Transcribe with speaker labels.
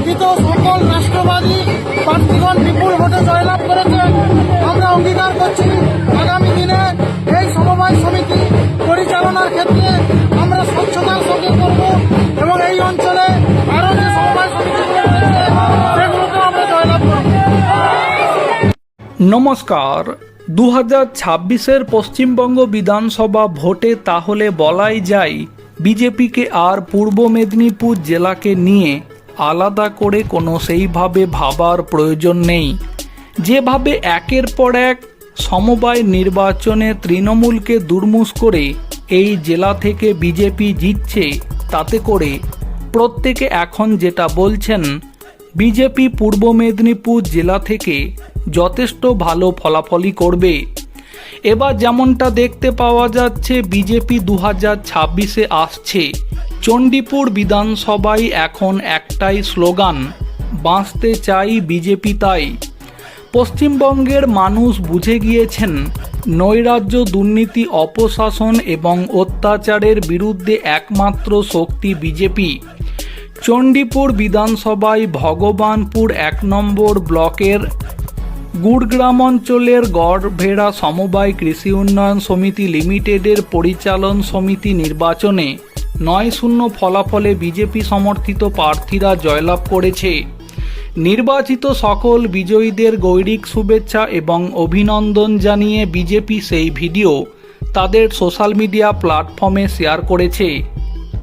Speaker 1: অঙ্কিত সকল রাষ্ট্রবাদী প্রার্থীগণ বিপুল ভোটে জয়লাভ করেছেন। আমরা অঙ্গীকার করছি আগামী দিনে এই সমবায় সমিতি পরিচালনার ক্ষেত্রে আমরা স্বচ্ছতার সঙ্গে করব এবং এই অঞ্চলে আরও যে সমবায় সমিতি সেগুলোকে আমরা জয়লাভ করব।
Speaker 2: নমস্কার। দু হাজার ছাব্বিশের পশ্চিমবঙ্গ বিধানসভা ভোটে তাহলে বলাই যায়, বিজেপিকে আর পূর্ব মেদিনীপুর জেলাকে নিয়ে আলাদা করে কোনো সেইভাবে ভাবার প্রয়োজন নেই। যেভাবে একের পর এক সমবায় নির্বাচনে তৃণমূলকে দুর্মুষ করে এই জেলা থেকে বিজেপি জিতছে, তাতে করে প্রত্যেকে এখন যেটা বলছেন, বিজেপি পূর্ব মেদিনীপুর জেলা থেকে যথেষ্ট ভালো ফলাফলই করবে। এবার যেমনটা দেখতে পাওয়া যাচ্ছে, বিজেপি দু হাজার ছাব্বিশে আসছে। চণ্ডীপুর বিধানসভায় এখন একটাই স্লোগান, বাঁচতে চাই বিজেপি তাই। পশ্চিমবঙ্গের মানুষ বুঝে গিয়েছেন, নৈরাজ্য দুর্নীতি, অপশাসন এবং অত্যাচারের বিরুদ্ধে একমাত্র শক্তি বিজেপি। চণ্ডীপুর বিধানসভায় ভগবানপুর এক নম্বর ব্লকের গুড়গ্রাম অঞ্চলের গড়ভেড়া সমবায় কৃষি উন্নয়ন সমিতি লিমিটেডের পরিচালন সমিতি নির্বাচনে নয় শূন্য ফলাফলে বিজেপি সমর্থিত প্রার্থীরা জয়লাভ করেছে। নির্বাচিত সকল বিজয়ীদের গৈরিক শুভেচ্ছা এবং অভিনন্দন জানিয়ে বিজেপি সেই ভিডিও তাদের সোশ্যাল মিডিয়া প্ল্যাটফর্মে শেয়ার করেছে।